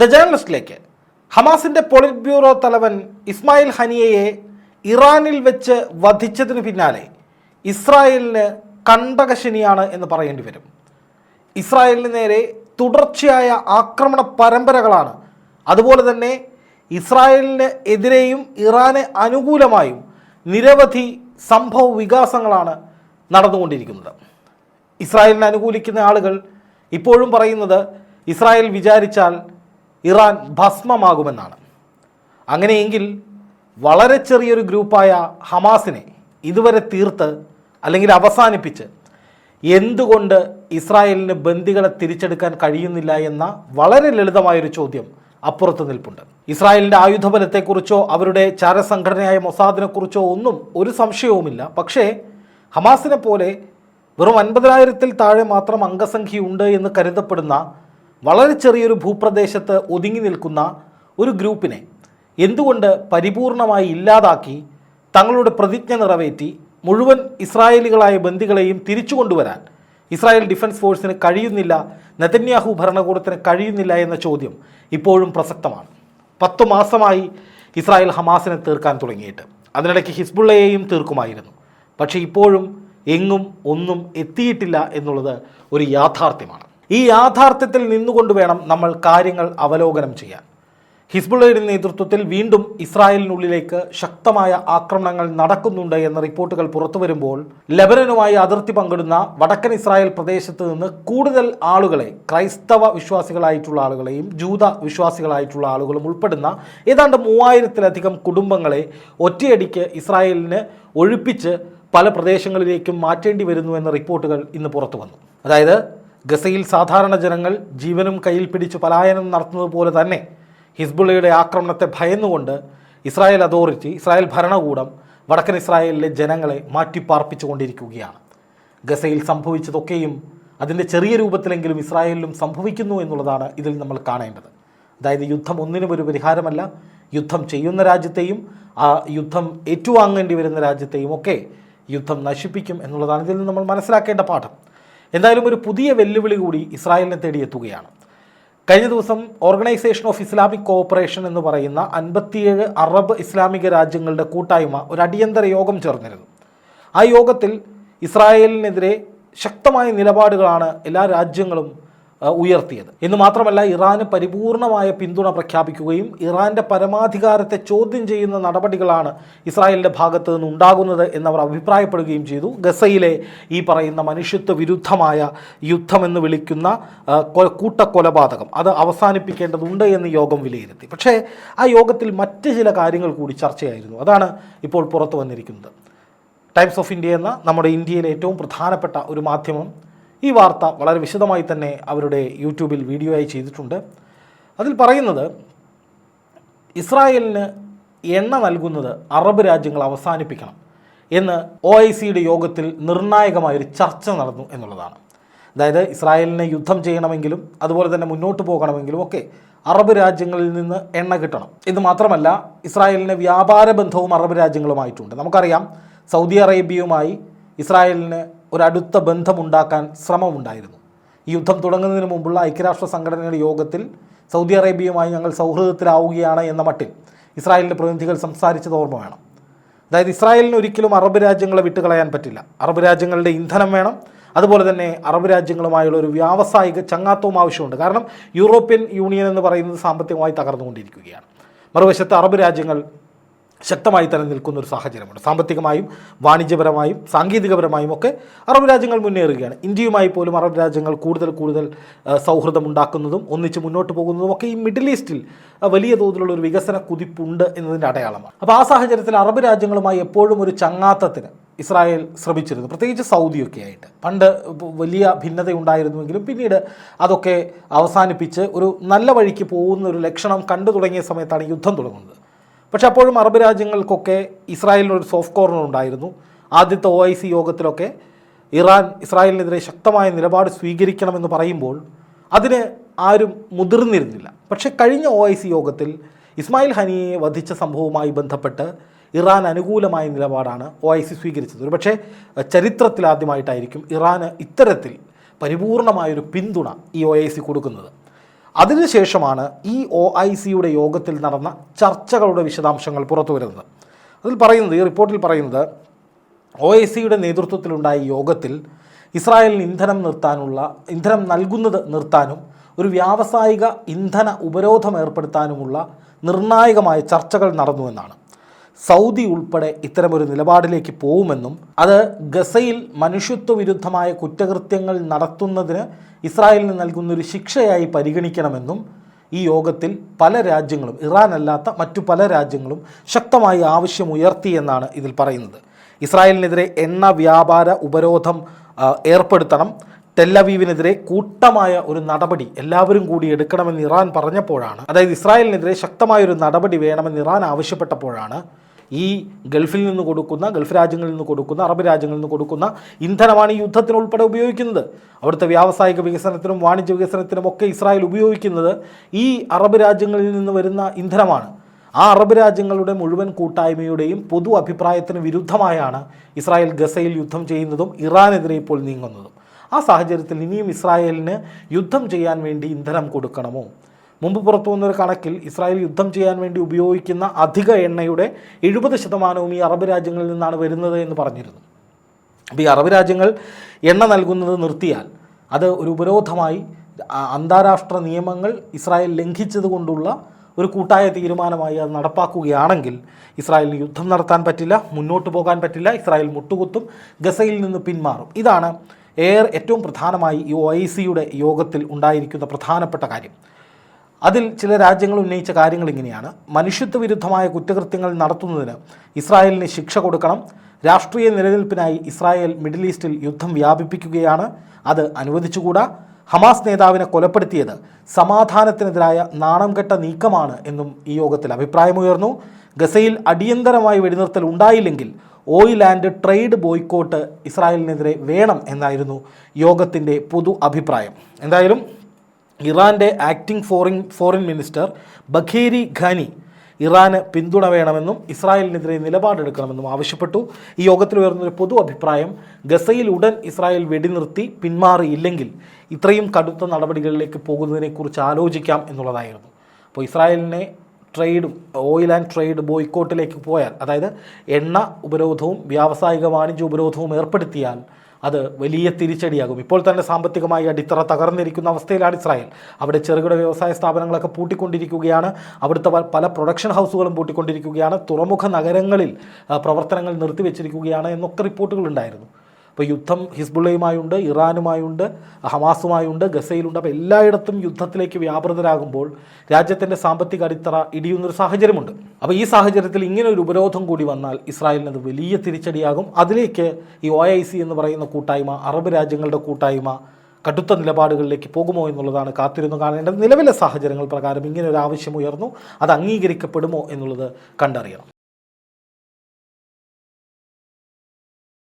The ജേർണലിസ്റ്റിലേക്ക്. ഹമാസിന്റെ polit bureau തലവൻ ഇസ്മായിൽ ഹനിയയെ ഇറാനിൽ വെച്ച് വധിച്ചതിന് പിന്നാലെ ഇസ്രായേലിന് കണ്ടകശനിയാണ് എന്ന് പറയേണ്ടി വരും. ഇസ്രായേലിന് നേരെ തുടർച്ചയായ ആക്രമണ പരമ്പരകളാണ്. അതുപോലെ തന്നെ ഇസ്രായേലിന് എതിരെയും ഇറാന് അനുകൂലമായും നിരവധി സംഭവ വികാസങ്ങളാണ് നടന്നുകൊണ്ടിരിക്കുന്നത്. ഇസ്രായേലിനെ അനുകൂലിക്കുന്ന ആളുകൾ ഇപ്പോഴും പറയുന്നത് ഇസ്രായേൽ വിചാരിച്ചാൽ ഇറാൻ ഭസ്മമാകുമെന്നാണ്. അങ്ങനെയെങ്കിൽ വളരെ ചെറിയൊരു ഗ്രൂപ്പായ ഹമാസിനെ ഇതുവരെ തീർത്ത് അല്ലെങ്കിൽ അവസാനിപ്പിച്ച് എന്തുകൊണ്ട് ഇസ്രായേലിന് ബന്ദികളെ തിരിച്ചെടുക്കാൻ കഴിയുന്നില്ല എന്ന വളരെ ലളിതമായൊരു ചോദ്യം അപ്പുറത്ത് നിൽപ്പുണ്ട്. ഇസ്രായേലിന്റെ ആയുധബലത്തെക്കുറിച്ചോ അവരുടെ ചാരസംഘടനയായ മൊസാദിനെക്കുറിച്ചോ ഒന്നും ഒരു സംശയവുമില്ല. പക്ഷേ ഹമാസിനെ പോലെ വെറും അൻപതിനായിരത്തിൽ താഴെ മാത്രം അംഗസംഖ്യയുണ്ട് എന്ന് കരുതപ്പെടുന്ന വളരെ ചെറിയൊരു ഭൂപ്രദേശത്ത് ഒതുങ്ങി നിൽക്കുന്ന ഒരു ഗ്രൂപ്പിനെ എന്തുകൊണ്ട് പരിപൂർണമായി ഇല്ലാതാക്കി തങ്ങളുടെ പ്രതിജ്ഞ നിറവേറ്റി മുഴുവൻ ഇസ്രായേലികളായ ബന്ദികളെയും തിരിച്ചു കൊണ്ടുവരാൻ ഇസ്രായേൽ ഡിഫൻസ് ഫോഴ്സിന് കഴിയുന്നില്ല നെതന്യാഹു ഭരണകൂടത്തിന് കഴിയുന്നില്ല എന്ന ചോദ്യം ഇപ്പോഴും പ്രസക്തമാണ്. പത്തു മാസമായി ഇസ്രായേൽ ഹമാസിനെ തീർക്കാൻ തുടങ്ങിയിട്ട്. അതിനിടയ്ക്ക് ഹിസ്ബുള്ളയെയും തീർക്കുമായിരുന്നു. പക്ഷേ ഇപ്പോഴും എങ്ങും ഒന്നും എത്തിയിട്ടില്ല എന്നുള്ളത് ഒരു യാഥാർത്ഥ്യമാണ്. ഈ യാഥാർത്ഥ്യത്തിൽ നിന്നുകൊണ്ട് വേണം നമ്മൾ കാര്യങ്ങൾ അവലോകനം ചെയ്യാൻ. ഹിസ്ബുള്ളയുടെ നേതൃത്വത്തിൽ വീണ്ടും ഇസ്രായേലിനുള്ളിലേക്ക് ശക്തമായ ആക്രമണങ്ങൾ നടക്കുന്നുണ്ട് എന്ന റിപ്പോർട്ടുകൾ പുറത്തു വരുമ്പോൾ ലബനനുമായി അതിർത്തി പങ്കിടുന്ന വടക്കൻ ഇസ്രായേൽ പ്രദേശത്ത് നിന്ന് കൂടുതൽ ആളുകളെ ക്രൈസ്തവ വിശ്വാസികളായിട്ടുള്ള ആളുകളെയും ജൂത വിശ്വാസികളായിട്ടുള്ള ആളുകളും ഉൾപ്പെടുന്ന ഏതാണ്ട് മൂവായിരത്തിലധികം കുടുംബങ്ങളെ ഒറ്റയടിക്ക് ഇസ്രായേലിന് ഒഴിപ്പിച്ച് പല പ്രദേശങ്ങളിലേക്കും മാറ്റേണ്ടി വരുന്നു എന്ന റിപ്പോർട്ടുകൾ ഇന്ന് പുറത്തു വന്നു. അതായത് ഗസയിൽ സാധാരണ ജനങ്ങൾ ജീവനും കയ്യിൽ പിടിച്ച് പലായനം നടത്തുന്നത് പോലെ തന്നെ ഹിസ്ബുള്ളയുടെ ആക്രമണത്തെ ഭയന്നുകൊണ്ട് ഇസ്രായേൽ അതോറിറ്റി ഇസ്രായേൽ ഭരണകൂടം വടക്കൻ ഇസ്രായേലിലെ ജനങ്ങളെ മാറ്റിപ്പാർപ്പിച്ചുകൊണ്ടിരിക്കുകയാണ്. ഗസയിൽ സംഭവിച്ചതൊക്കെയും അതിന്റെ ചെറിയ രൂപത്തിലെങ്കിലും ഇസ്രായേലിലും സംഭവിക്കുന്നു എന്നുള്ളതാണ് ഇതിൽ നമ്മൾ കാണേണ്ടത്. അതായത് യുദ്ധം ഒന്നിനും ഒരു പരിഹാരമല്ല. യുദ്ധം ചെയ്യുന്ന രാജ്യത്തെയും ആ യുദ്ധം ഏറ്റുവാങ്ങേണ്ടി വരുന്ന രാജ്യത്തെയും ഒക്കെ യുദ്ധം നശിപ്പിക്കും എന്നുള്ളതാണ് ഇതിൽ നമ്മൾ മനസ്സിലാക്കേണ്ട പാഠം. എന്തായാലും ഒരു പുതിയ വെല്ലുവിളി കൂടി ഇസ്രായേലിനെ തേടിയെത്തുകയാണ് കഴിഞ്ഞ ദിവസം ഓർഗനൈസേഷൻ ഓഫ് ഇസ്ലാമിക് കോഓപ്പറേഷൻ എന്ന് പറയുന്ന അൻപത്തിയേഴ് അറബ് ഇസ്ലാമിക രാജ്യങ്ങളുടെ കൂട്ടായ്മ ഒരു അടിയന്തര യോഗം ചേർന്നിരുന്നു. ആ യോഗത്തിൽ ഇസ്രായേലിനെതിരെ ശക്തമായ നിലപാടുകളാണ് എല്ലാ രാജ്യങ്ങളും ഉയർത്തിയത്. എന്ന് മാത്രമല്ല ഇറാന് പരിപൂർണമായ പിന്തുണ പ്രഖ്യാപിക്കുകയും ഇറാന്റെ പരമാധികാരത്തെ ചോദ്യം ചെയ്യുന്ന നടപടികളാണ് ഇസ്രായേലിന്റെ ഭാഗത്ത് നിന്ന് ഉണ്ടാകുന്നത് എന്നവർ അഭിപ്രായപ്പെടുകയും ചെയ്തു. ഗസയിലെ ഈ പറയുന്ന മനുഷ്യത്വ വിരുദ്ധമായ യുദ്ധമെന്ന് വിളിക്കുന്ന കൂട്ടക്കൊലപാതകം അത് അവസാനിപ്പിക്കേണ്ടതുണ്ട് എന്ന് യോഗം വിലയിരുത്തി. പക്ഷേ ആ യോഗത്തിൽ മറ്റ് ചില കാര്യങ്ങൾ കൂടി ചർച്ചയായിരുന്നു. അതാണ് ഇപ്പോൾ പുറത്തു വന്നിരിക്കുന്നത്. ടൈംസ് ഓഫ് ഇന്ത്യ എന്ന നമ്മുടെ ഇന്ത്യയിലെ ഏറ്റവും പ്രധാനപ്പെട്ട ഒരു മാധ്യമം ഈ വാർത്ത വളരെ വിശദമായി തന്നെ അവരുടെ യൂട്യൂബിൽ വീഡിയോ ആയി ചെയ്തിട്ടുണ്ട്. അതിൽ പറയുന്നത് ഇസ്രായേലിന് എണ്ണ നൽകുന്നത് അറബ് രാജ്യങ്ങൾ അവസാനിപ്പിക്കണം എന്ന് ഒ ഐ സിയുടെ യോഗത്തിൽ നിർണായകമായൊരു ചർച്ച നടന്നു എന്നുള്ളതാണ്. അതായത് ഇസ്രായേലിനെ യുദ്ധം ചെയ്യണമെങ്കിലും അതുപോലെ തന്നെ മുന്നോട്ട് പോകണമെങ്കിലും ഒക്കെ അറബ് രാജ്യങ്ങളിൽ നിന്ന് എണ്ണ കിട്ടണം. ഇത് മാത്രമല്ല ഇസ്രായേലിന് വ്യാപാര ബന്ധവും അറബ് രാജ്യങ്ങളുമായിട്ടുണ്ട്. നമുക്കറിയാം സൗദി അറേബ്യയുമായി ഇസ്രായേലിന് ഒരടുത്ത ബന്ധമുണ്ടാക്കാൻ ശ്രമമുണ്ടായിരുന്നു. ഈ യുദ്ധം തുടങ്ങുന്നതിന് മുമ്പുള്ള ഐക്യരാഷ്ട്ര സംഘടനയുടെ യോഗത്തിൽ സൗദി അറേബ്യയുമായി ഞങ്ങൾ സൗഹൃദത്തിലാവുകയാണ് എന്ന മട്ടിൽ ഇസ്രായേലിന്റെ പ്രതിനിധികൾ സംസാരിച്ചത് ഓർമ്മ വേണം. അതായത് ഇസ്രായേലിന് ഒരിക്കലും അറബ് രാജ്യങ്ങളെ വിട്ടുകളയാൻ പറ്റില്ല. അറബ് രാജ്യങ്ങളുടെ ഇന്ധനം വേണം. അതുപോലെ തന്നെ അറബ് രാജ്യങ്ങളുമായുള്ള ഒരു വ്യാവസായിക ചങ്ങാത്തവും ആവശ്യമുണ്ട്. കാരണം യൂറോപ്യൻ യൂണിയൻ എന്ന് പറയുന്നത് സാമ്പത്തികമായി തകർന്നുകൊണ്ടിരിക്കുകയാണ്. മറുവശത്ത് അറബ് രാജ്യങ്ങൾ ശക്തമായി തന്നെ നിൽക്കുന്ന ഒരു സാഹചര്യമുണ്ട്. സാമ്പത്തികമായും വാണിജ്യപരമായും സാങ്കേതികപരമായും ഒക്കെ അറബ് രാജ്യങ്ങൾ മുന്നേറുകയാണ്. ഇന്ത്യയുമായി പോലും അറബ് രാജ്യങ്ങൾ കൂടുതൽ കൂടുതൽ സൗഹൃദം ഉണ്ടാക്കുന്നതും ഒന്നിച്ച് മുന്നോട്ട് പോകുന്നതും ഒക്കെ ഈ മിഡിൽ ഈസ്റ്റിൽ വലിയ തോതിലുള്ള ഒരു വികസന കുതിപ്പുണ്ട് എന്നതിന്റെ അടയാളമാണ്. അപ്പോൾ ആ സാഹചര്യത്തിൽ അറബ് രാജ്യങ്ങളുമായി എപ്പോഴും ഒരു ചങ്ങാത്തത്തിന് ഇസ്രായേൽ ശ്രമിച്ചിരുന്നു. പ്രത്യേകിച്ച് സൗദിയൊക്കെ ആയിട്ട്. പണ്ട് വലിയ ഭിന്നത ഉണ്ടായിരുന്നുവെങ്കിലും പിന്നീട് അതൊക്കെ അവസാനിപ്പിച്ച് ഒരു നല്ല വഴിക്ക് പോകുന്ന ഒരു ലക്ഷണം കണ്ടു തുടങ്ങിയ സമയത്താണ് യുദ്ധം തുടങ്ങുന്നത്. പക്ഷെ അപ്പോഴും അറബ് രാജ്യങ്ങൾക്കൊക്കെ ഇസ്രായേലിന് ഒരു സോഫ്റ്റ് കോർണർ ഉണ്ടായിരുന്നു. ആദ്യത്തെ ഒ ഐ സി യോഗത്തിലൊക്കെ ഇറാൻ ഇസ്രായേലിനെതിരെ ശക്തമായ നിലപാട് സ്വീകരിക്കണമെന്ന് പറയുമ്പോൾ അതിന് ആരും മുതിർന്നിരുന്നില്ല. പക്ഷേ കഴിഞ്ഞ ഒ ഐ സി യോഗത്തിൽ ഇസ്മായിൽ ഹനിയെ വധിച്ച സംഭവവുമായി ബന്ധപ്പെട്ട് ഇറാൻ അനുകൂലമായ നിലപാടാണ് ഒ ഐ സി സ്വീകരിച്ചത്. ഒരുപക്ഷെ ചരിത്രത്തിലാദ്യമായിട്ടായിരിക്കും ഇറാന് ഇത്തരത്തിൽ പരിപൂർണമായൊരു പിന്തുണ ഈ ഒ ഐ സി കൊടുക്കുന്നത്. അതിനുശേഷമാണ് ഈ ഒ ഐ സിയുടെ യോഗത്തിൽ നടന്ന ചർച്ചകളുടെ വിശദാംശങ്ങൾ പുറത്തു വരുന്നത് അതിൽ പറയുന്നത് ഈ റിപ്പോർട്ടിൽ പറയുന്നത് ഒ ഐ സിയുടെ നേതൃത്വത്തിലുണ്ടായ യോഗത്തിൽ ഇസ്രായേലിന് ഇന്ധനം നിർത്താനുള്ള ഇന്ധനം നൽകുന്നത് നിർത്താനും ഒരു വ്യാവസായിക ഇന്ധന ഉപരോധം ഏർപ്പെടുത്താനുമുള്ള നിർണായകമായ ചർച്ചകൾ നടന്നുവെന്നാണ് സൗദി ഉൾപ്പെടെ ഇത്തരമൊരു നിലപാടിലേക്ക് പോകുമെന്നും അത് ഗസയിൽ മനുഷ്യത്വ വിരുദ്ധമായ കുറ്റകൃത്യങ്ങൾ നടത്തുന്നതിന് ഇസ്രായേലിന് നൽകുന്നൊരു ശിക്ഷയായി പരിഗണിക്കണമെന്നും ഈ യോഗത്തിൽ പല രാജ്യങ്ങളും ഇറാൻ അല്ലാത്ത മറ്റു പല രാജ്യങ്ങളും ശക്തമായി ആവശ്യം ഉയർത്തി എന്നാണ് ഇതിൽ പറയുന്നത്. ഇസ്രായേലിനെതിരെ എണ്ണ വ്യാപാര ഉപരോധം ഏർപ്പെടുത്തണം. ടെല്ലവീവിനെതിരെ കൂട്ടമായ ഒരു നടപടി എല്ലാവരും കൂടി എടുക്കണമെന്ന് ഇറാൻ പറഞ്ഞപ്പോഴാണ് അതായത് ഇസ്രായേലിനെതിരെ ശക്തമായ ഒരു നടപടി വേണമെന്ന് ഇറാൻ ആവശ്യപ്പെട്ടപ്പോഴാണ് ഈ ഗൾഫിൽ നിന്ന് കൊടുക്കുന്ന ഗൾഫ് രാജ്യങ്ങളിൽ നിന്ന് കൊടുക്കുന്ന അറബ് രാജ്യങ്ങളിൽ നിന്ന് കൊടുക്കുന്ന ഇന്ധനമാണ് ഈ യുദ്ധത്തിനുൾപ്പെടെ ഉപയോഗിക്കുന്നത്. അവിടുത്തെ വ്യാവസായിക വികസനത്തിനും വാണിജ്യ വികസനത്തിനും ഒക്കെ ഇസ്രായേൽ ഉപയോഗിക്കുന്നത് ഈ അറബ് രാജ്യങ്ങളിൽ നിന്ന് വരുന്ന ഇന്ധനമാണ്. ആ അറബ് രാജ്യങ്ങളുടെ മുഴുവൻ കൂട്ടായ്മയുടെയും പൊതു അഭിപ്രായത്തിന് വിരുദ്ധമായാണ് ഇസ്രായേൽ ഗസയിൽ യുദ്ധം ചെയ്യുന്നതും ഇറാനെതിരെ ഇപ്പോൾ നീങ്ങുന്നതും. ആ സാഹചര്യത്തിൽ ഇനിയും ഇസ്രായേലിന് യുദ്ധം ചെയ്യാൻ വേണ്ടി ഇന്ധനം കൊടുക്കണമോ? മുമ്പ് പുറത്തു വന്നൊരു കണക്കിൽ ഇസ്രായേൽ യുദ്ധം ചെയ്യാൻ വേണ്ടി ഉപയോഗിക്കുന്ന അധിക എണ്ണയുടെ എഴുപത് ശതമാനവും ഈ അറബ് രാജ്യങ്ങളിൽ നിന്നാണ് വരുന്നത് എന്ന് പറഞ്ഞിരുന്നു. അപ്പോൾ ഈ അറബ് രാജ്യങ്ങൾ എണ്ണ നൽകുന്നത് നിർത്തിയാൽ അത് ഒരു ഉപരോധമായി അന്താരാഷ്ട്ര നിയമങ്ങൾ ഇസ്രായേൽ ലംഘിച്ചത് കൊണ്ടുള്ള ഒരു കൂട്ടായ തീരുമാനമായി അത് നടപ്പാക്കുകയാണെങ്കിൽ ഇസ്രായേലിന് യുദ്ധം നടത്താൻ പറ്റില്ല മുന്നോട്ട് പോകാൻ പറ്റില്ല ഇസ്രായേൽ മുട്ടുകുത്തും ഗസയിൽ നിന്ന് പിന്മാറും. ഇതാണ് ഏറെ ഏറ്റവും പ്രധാനമായി ഈ ഒ ഐ സിയുടെ യോഗത്തിൽ ഉണ്ടായിരിക്കുന്ന പ്രധാനപ്പെട്ട കാര്യം. അതിൽ ചില രാജ്യങ്ങൾ ഉന്നയിച്ച കാര്യങ്ങൾ ഇങ്ങനെയാണ്. മനുഷ്യത്വ വിരുദ്ധമായ കുറ്റകൃത്യങ്ങൾ നടത്തുന്നതിന് ഇസ്രായേലിന് ശിക്ഷ കൊടുക്കണം. രാഷ്ട്രീയ നിലനിൽപ്പിനായി ഇസ്രായേൽ മിഡിൽ ഈസ്റ്റിൽ യുദ്ധം വ്യാപിപ്പിക്കുകയാണ്. അത് അനുവദിച്ചുകൂടാ. ഹമാസ് നേതാവിനെ കൊലപ്പെടുത്തിയത് സമാധാനത്തിനെതിരായ നാണം കെട്ട നീക്കമാണ് എന്നും ഈ യോഗത്തിൽ അഭിപ്രായമുയർന്നു. ഗസയിൽ അടിയന്തരമായി വെടിനിർത്തൽ ഉണ്ടായില്ലെങ്കിൽ ഓയിൽ ആൻഡ് ട്രേഡ് ബോയ്ക്കോട്ട് ഇസ്രായേലിനെതിരെ വേണം എന്നായിരുന്നു യോഗത്തിന്റെ പൊതു അഭിപ്രായം. എന്തായാലും ഇറാന്റെ acting foreign foreign minister Bagheri Kani ഇറാന് പിന്തുണ വേണമെന്നും ഇസ്രായേലിനെതിരെ നിലപാടെടുക്കണമെന്നും ആവശ്യപ്പെട്ടു. ഈ യോഗത്തിൽ ഉയർന്നൊരു പൊതു അഭിപ്രായം ഗസയിൽ ഉടൻ ഇസ്രായേൽ വെടിനിർത്തി പിന്മാറിയില്ലെങ്കിൽ ഇത്രയും കടുത്ത നടപടികളിലേക്ക് പോകുന്നതിനെക്കുറിച്ച് ആലോചിക്കാം എന്നുള്ളതായിരുന്നു. അപ്പോൾ ഇസ്രായേലിനെ ട്രേഡ് ഓയിൽ ആൻഡ് ട്രേഡ് ബോയ്ക്കോട്ടിലേക്ക് പോയാൽ അതായത് എണ്ണ ഉപരോധവും വ്യാവസായിക വാണിജ്യ ഉപരോധവും ഏർപ്പെടുത്തിയാൽ അത് വലിയ തിരിച്ചടിയാകും. ഇപ്പോൾ തന്നെ സാമ്പത്തികമായി അടിത്തറ തകർന്നിരിക്കുന്ന അവസ്ഥയിലാണ് ഇസ്രായേൽ. അവിടെ ചെറുകിട വ്യവസായ സ്ഥാപനങ്ങളൊക്കെ പൂട്ടിക്കൊണ്ടിരിക്കുകയാണ്. അവിടുത്തെ പല പ്രൊഡക്ഷൻ ഹൗസുകളും പൂട്ടിക്കൊണ്ടിരിക്കുകയാണ്. തുറമുഖ നഗരങ്ങളിൽ പ്രവർത്തനങ്ങൾ നിർത്തിവെച്ചിരിക്കുകയാണ് എന്നൊക്കെ റിപ്പോർട്ടുകളുണ്ടായിരുന്നു അപ്പോൾ യുദ്ധം ഹിസ്ബുള്ളയുമായുണ്ട് ഇറാനുമായുണ്ട് ഹമാസുമായുണ്ട് ഗസയിലുണ്ട്. അപ്പോൾ എല്ലായിടത്തും യുദ്ധത്തിലേക്ക് വ്യാപൃതരാകുമ്പോൾ രാജ്യത്തിന്റെ സാമ്പത്തിക അടിത്തറ ഇടിയുന്നൊരു സാഹചര്യമുണ്ട്. അപ്പോൾ ഈ സാഹചര്യത്തിൽ ഇങ്ങനെ ഒരു ഉപരോധം കൂടി വന്നാൽ ഇസ്രായേലിന് അത് വലിയ തിരിച്ചടിയാകും. അതിലേക്ക് ഈ ഒ എന്ന് പറയുന്ന കൂട്ടായ്മ അറബ് രാജ്യങ്ങളുടെ കൂട്ടായ്മ കടുത്ത നിലപാടുകളിലേക്ക് പോകുമോ എന്നുള്ളതാണ് കാത്തിരുന്നു കാണേണ്ടത്. നിലവിലെ സാഹചര്യങ്ങൾ പ്രകാരം ഇങ്ങനെ ഒരു ആവശ്യം ഉയർന്നു. അത് അംഗീകരിക്കപ്പെടുമോ എന്നുള്ളത് കണ്ടറിയണം.